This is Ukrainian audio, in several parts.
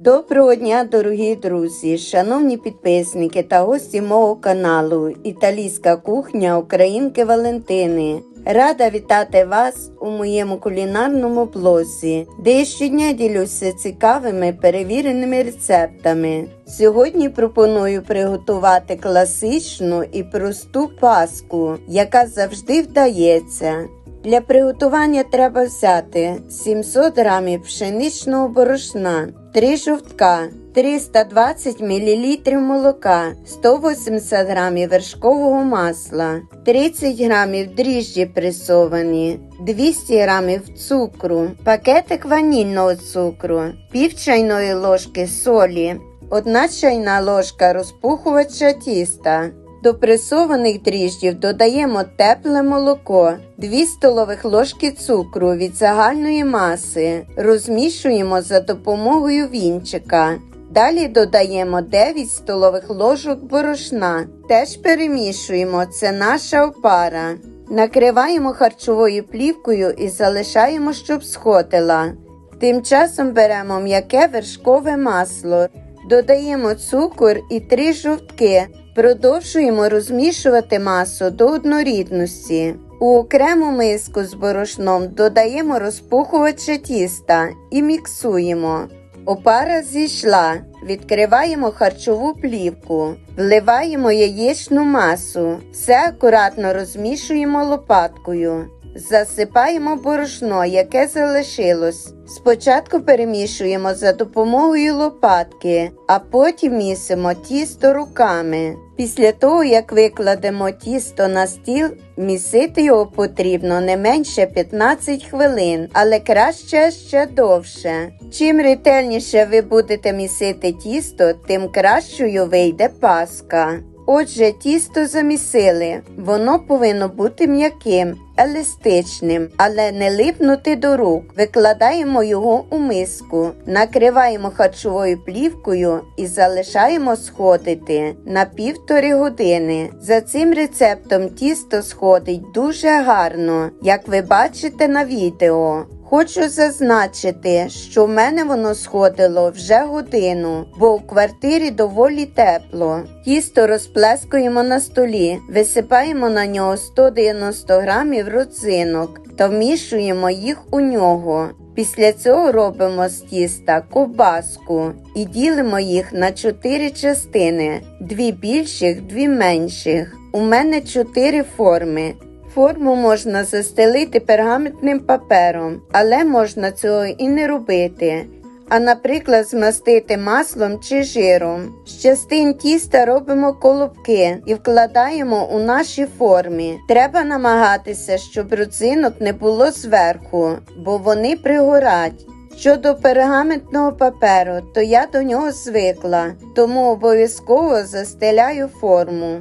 Доброго дня, дорогі друзі, шановні підписники та гості мого каналу Італійська кухня Українки Валентини. Рада вітати вас у моєму кулінарному блозі, де я щодня ділюся цікавими перевіреними рецептами. Сьогодні пропоную приготувати класичну і просту паску, яка завжди вдається. Для приготування треба взяти 700 г пшеничного борошна, 3 жовтка, 320 мл молока, 180 г вершкового масла, 30 г дріжджі пресовані, 200 г цукру, пакетик ванільного цукру, пів чайної ложки солі, 1 чайна ложка розпухувача тіста. До пресованих дріжджів додаємо тепле молоко, 2 столових ложки цукру від загальної маси, розмішуємо за допомогою вінчика. Далі додаємо 9 столових ложок борошна. Теж перемішуємо, це наша опара. Накриваємо харчовою плівкою і залишаємо, щоб сходила. Тим часом беремо м'яке вершкове масло, додаємо цукор і 3 жовтки. Продовжуємо розмішувати масу до однорідності. У окрему миску з борошном додаємо розпухувача тіста і міксуємо. Опара зійшла. Відкриваємо харчову плівку, вливаємо яєчну масу, все акуратно розмішуємо лопаткою. Засипаємо борошно, яке залишилось. Спочатку перемішуємо за допомогою лопатки, а потім місимо тісто руками. Після того, як викладемо тісто на стіл, місити його потрібно не менше 15 хвилин, але краще ще довше. Чим ретельніше ви будете місити тісто, тим кращою вийде паска. Отже, тісто замісили, воно повинно бути м'яким, еластичним, але не липнути до рук. Викладаємо його у миску, накриваємо харчовою плівкою і залишаємо сходити на півтори години. За цим рецептом тісто сходить дуже гарно, як ви бачите на відео. Хочу зазначити, що в мене воно сходило вже годину, бо у квартирі доволі тепло. Тісто розплескуємо на столі, висипаємо на нього 190 грамів родзинок та вмішуємо їх у нього. Після цього робимо з тіста ковбаску і ділимо їх на 4 частини: дві більших, дві менших. У мене 4 форми. Форму можна застелити пергаментним папером, але можна цього і не робити. А, наприклад, змастити маслом чи жиром. З частин тіста робимо колобки і вкладаємо у наші форми. Треба намагатися, щоб родзинок не було зверху, бо вони пригорать. Щодо пергаментного паперу, то я до нього звикла, тому обов'язково застеляю форму.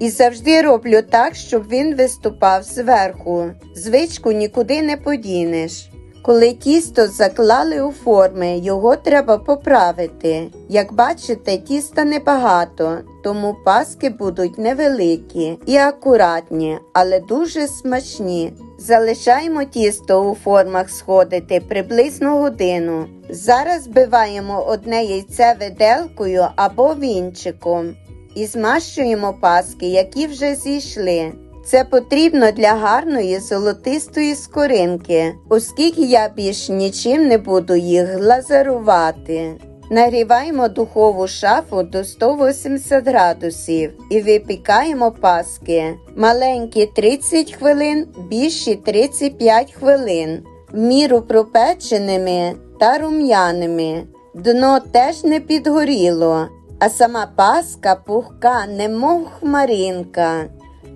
І завжди роблю так, щоб він виступав зверху. Звичку нікуди не подінеш. Коли тісто заклали у форми, його треба поправити. Як бачите, тіста небагато, тому паски будуть невеликі і акуратні, але дуже смачні. Залишаємо тісто у формах сходити приблизно годину. Зараз збиваємо одне яйце виделкою або вінчиком і змащуємо паски, які вже зійшли. Це потрібно для гарної золотистої скоринки, оскільки я більш нічим не буду їх глазарувати. Нагріваємо духову шафу до 180 градусів і випікаємо паски. Маленькі 30 хвилин, більші 35 хвилин, міру пропеченими та рум'яними. Дно теж не підгоріло, а сама паска пухка, немов хмаринка.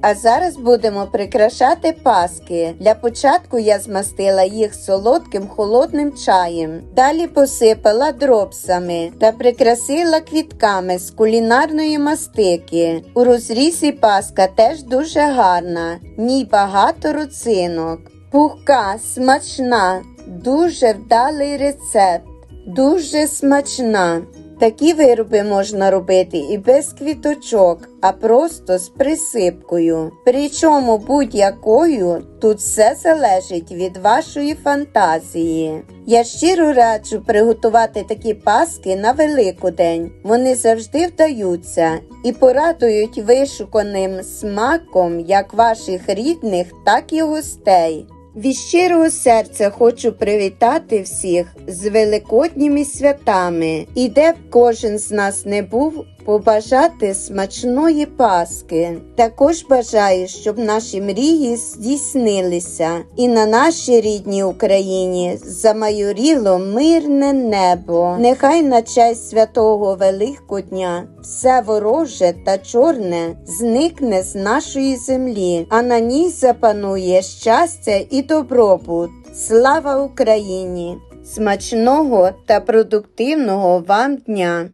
А зараз будемо прикрашати паски. Для початку я змастила їх солодким холодним чаєм. Далі посипала дропсами та прикрасила квітками з кулінарної мастики. У розрізі паска теж дуже гарна, ній багато руцинок. Пухка, смачна, дуже вдалий рецепт, дуже смачна. Такі вироби можна робити і без квіточок, а просто з присипкою. Причому будь-якою тут все залежить від вашої фантазії. Я щиро раджу приготувати такі паски на Великодень. Вони завжди вдаються і порадують вишуканим смаком як ваших рідних, так і гостей. Від щирого серця хочу привітати всіх з великодніми святами. І де б кожен з нас не був, побажати смачної Паски. Також бажаю, щоб наші мрії здійснилися, і на нашій рідній Україні замайоріло мирне небо. Нехай на честь святого Великодня все вороже та чорне зникне з нашої землі, а на ній запанує щастя і добробут. Слава Україні! Смачного та продуктивного вам дня!